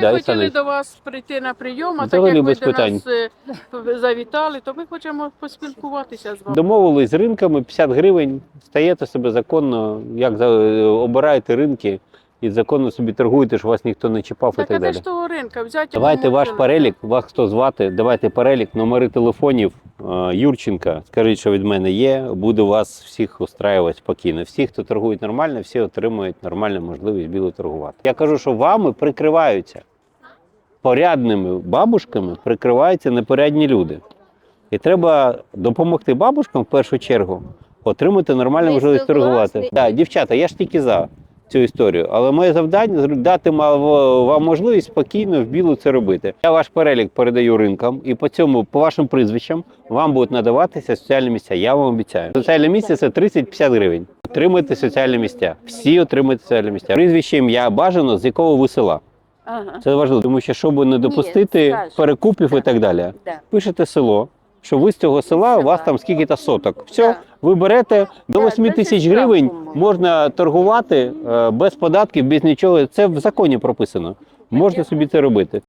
Ми да, хотіли Санич. до вас прийти на прийом, а так як ви до питань. нас е, завітали, то ми хочемо поспілкуватися з вами. Домовились з ринками 50 гривень, стаєте себе законно, як за- обираєте ринки і законно собі торгуєте, що вас ніхто не чіпав і Так, так а де далі. ж того ринка? Взяти Давайте ваш перелік, вас хто звати, давайте перелік, номери телефонів е, Юрченка. Скажіть, що від мене є. Буду вас всіх устраювати спокійно. Всі, хто торгують нормально, всі отримують нормальну можливість біло торгувати. Я кажу, що вами прикриваються порядними бабушками, прикриваються непорядні люди. І треба допомогти бабушкам в першу чергу отримати нормальну можливість торгувати. Так, дівчата, я ж тільки за цю історію. Але моє завдання дати вам можливість спокійно в білу це робити. Я ваш перелік передаю ринкам, і по цьому, по вашим прізвищам, вам будуть надаватися соціальні місця. Я вам обіцяю. Соціальне місце це 30-50 гривень. Отримайте соціальні місця. Всі отримують соціальні місця. Прізвище ім'я бажано, з якого ви села. Ага. Це важливо, тому що щоб не допустити Ні, перекупів і Так. далі. Да. Пишете село. Що ви з цього села, у вас там скільки-то соток. Все, Да. ви берете до Да, 8 без тисяч гривень, можна. можна торгувати е, без податків, без нічого. Це в законі прописано. Можна собі це робити.